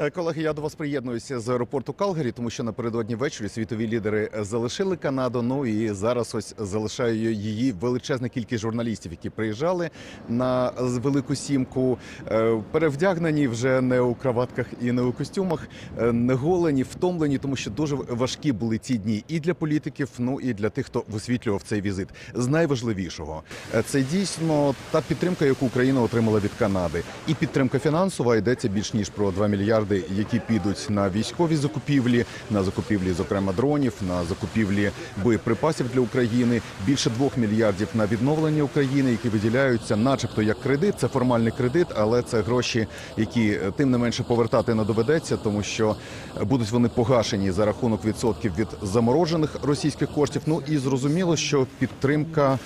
Е, Колеги, я до вас приєднуюся з аеропорту Калгарі, тому що напередодні ввечері світові лідери залишили Канаду. Ну і зараз ось залишає її величезна кількість журналістів, які приїжджали на велику сімку, е, перевдягнені вже не у краватках і не у костюмах, е, не голені, втомлені, тому що дуже важкі були ці дні і для політиків, ну і для тих, хто висвітлював цей візит. З найважливішого це дійсно та підтримка, яку Україна отримала від Канади, і підтримка фінансова йдеться більш ніж про 2 мільярди, які підуть на військові закупівлі, на закупівлі, зокрема дронів, на закупівлі боєприпасів для України. Більше 2 мільярдів на відновлення України, які виділяються, начебто як кредит. Це формальний кредит, але це гроші, які е, тим не менше повертати не доведеться, тому що е, будуть вони погашені за рахунок відсотків від заморожених російських коштів. Ну і зрозуміло, що підтримка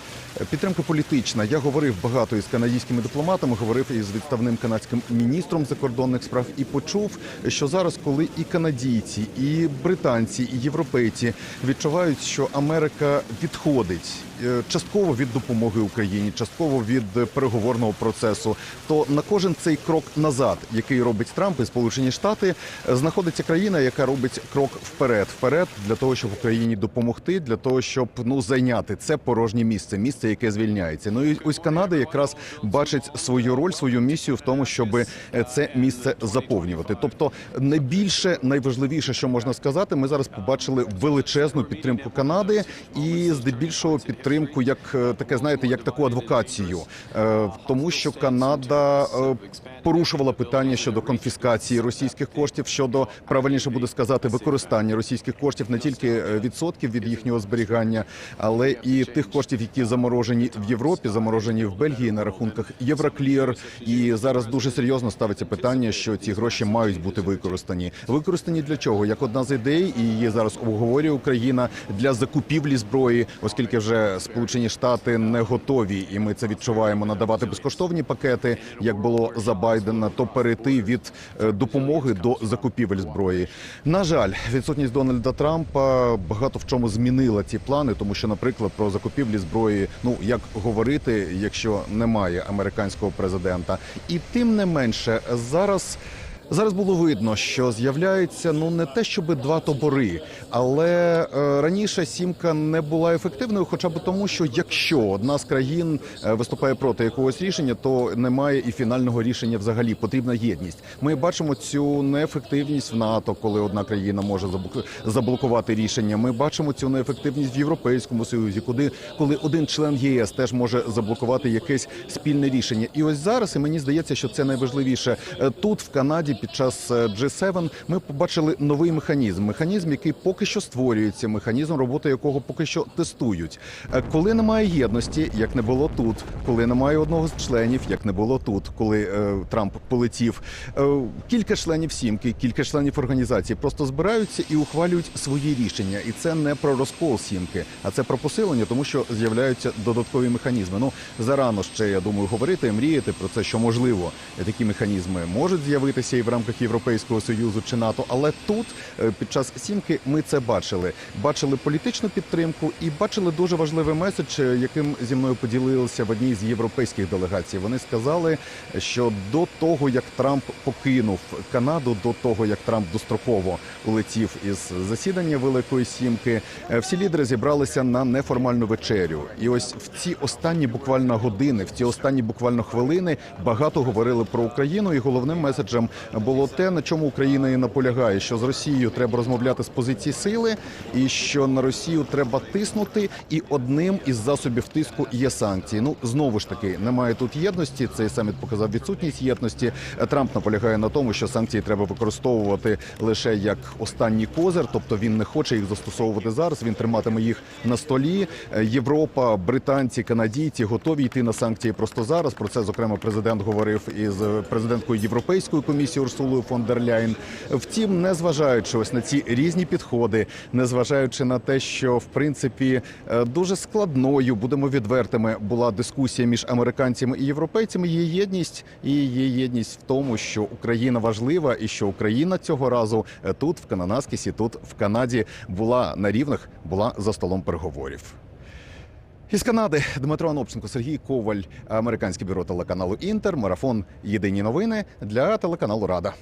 підтримка політична. Я говорив багато із канадськими дипломатами, говорив із відставним канадським міністром закордонних справ і почув, що зараз, коли і канадійці, і британці, і європейці відчувають, що Америка відходить е, частково від допомоги Україні, частково від е, переговорного процесу, то на кожен цей крок назад, який робить Трамп і Сполучені Штати, е, знаходиться країна, яка робить крок вперед, вперед для того, щоб Україні допомогти, для того, щоб ну зайняти це порожнє місце, місце, яке звільняється. Ну і ось Канада якраз бачить свою роль, свою місію в тому, щоб це місце заповнювати. Тобто, найбільше найважливіше, що можна сказати, ми зараз побачили величезну підтримку Канади і здебільшого підтримку, як е, таке, знаєте, як таку адвокацію, Е, тому що Канада е, порушувала питання щодо конфіскації російських коштів, щодо правильніше буде сказати, використання російських коштів не тільки відсотків від їхнього зберігання, але і тих коштів, які заморожені в Європі, заморожені в Бельгії на рахунках Євроклір. І зараз дуже серйозно ставиться питання, що ці гроші мають бути використані. Використані для чого? Як одна з ідей, і її зараз обговорює Україна для закупівлі зброї, оскільки вже Сполучені Штати не готові, і ми це відчуваємо надавати безкоштовні пакети, як було за Байдена, то перейти від е, допомоги до закупівель зброї. На жаль, відсутність Дональда Трампа багато в чому змінила ці плани, тому що, наприклад, про закупівлі зброї, ну як говорити, якщо немає американського президента, і тим не менше зараз. Зараз було видно, що з'являються ну не те, щоб два табори, але е, раніше сімка не була ефективною, хоча б тому, що якщо одна з країн е, виступає проти якогось рішення, то немає і фінального рішення взагалі. Потрібна єдність. Ми бачимо цю неефективність в НАТО, коли одна країна може заблокувати рішення. Ми бачимо цю неефективність в Європейському Союзі, куди коли один член ЄС теж може заблокувати якесь спільне рішення. І ось зараз, і мені здається, що це найважливіше Е, тут в Канаді під час е, G7 ми побачили новий механізм. Механізм, який поки що створюється, механізм роботи якого поки що тестують. Е, Коли немає єдності, як не було тут, коли немає одного з членів, як не було тут, коли е, Трамп полетів, е, кілька членів сімки, кілька членів організації просто збираються і ухвалюють свої рішення. І це не про розкол сімки, а це про посилення, тому що з'являються додаткові механізми. Ну зарано ще я думаю говорити, мріяти про це, що можливо такі механізми можуть з'явитися в рамках Європейського союзу чи НАТО. Але тут е, під час сімки ми це бачили. Бачили політичну підтримку і бачили дуже важливий меседж, е, яким зі мною поділилися в одній з європейських делегацій. Вони сказали, що до того як Трамп покинув Канаду, до того як Трамп достроково улетів із засідання Великої Сімки, е, всі лідери зібралися на неформальну вечерю. І ось в ці останні буквально години, в ці останні буквально хвилини багато говорили про Україну, і головним меседжем було те, на чому Україна і наполягає, що з Росією треба розмовляти з позиції сили, і що на Росію треба тиснути. І одним із засобів тиску є санкції. Ну знову ж таки немає тут єдності. Цей саміт показав відсутність єдності. Трамп наполягає на тому, що санкції треба використовувати лише як останній козир, тобто він не хоче їх застосовувати зараз. Він триматиме їх на столі. Європа, британці, канадійці готові йти на санкції просто зараз. Про це зокрема президент говорив із президенткою Європейської комісії Урсулою фон дер Ляйн. Втім, не зважаючи ось на ці різні підходи, не зважаючи на те, що в принципі е, дуже складною, будемо відвертими, була дискусія між американцями і європейцями. Є єдність і є єдність в тому, що Україна важлива, і що Україна цього разу е, тут, в Кананаскісі, тут в Канаді, була на рівних, була за столом переговорів. Із Канади Дмитро Анопченко, Сергій Коваль, американське бюро телеканалу Інтер, марафон Єдині новини для телеканалу Рада.